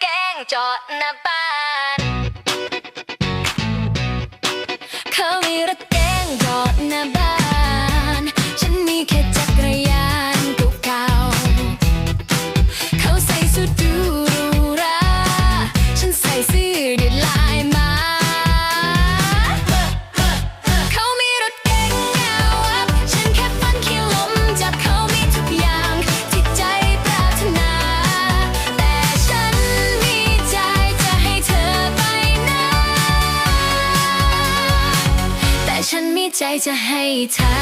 แกงจอดหน้าบ้าน ใจจะให้เธอ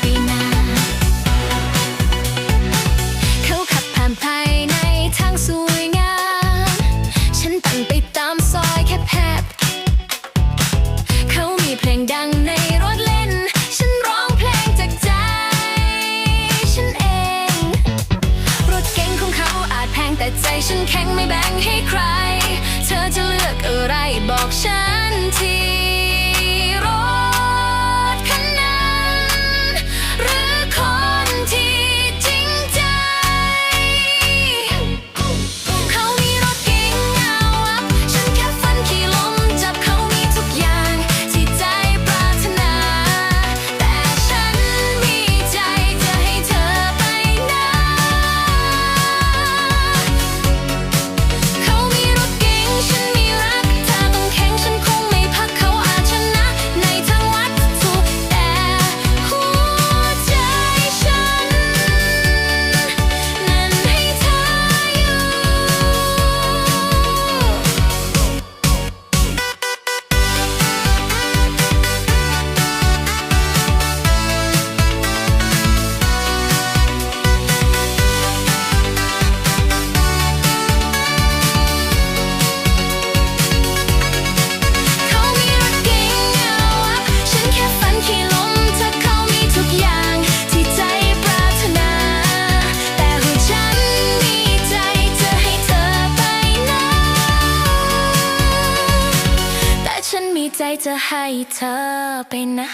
ไปนาเขาขับผ่านภายในทางสวยงาม ฉันปั่นไปตามซอยแคบแคบเขามีเพลงดังในรถเล่น ฉันร้องเพลงจากใจ ฉันเอง รถเก๋งของเขาอาจแพงแต่ใจฉันแข็งไม่แบ่งให้ใคร เธอจะเลือกอะไรบอกฉันที ใจจะให้เธอไปนะ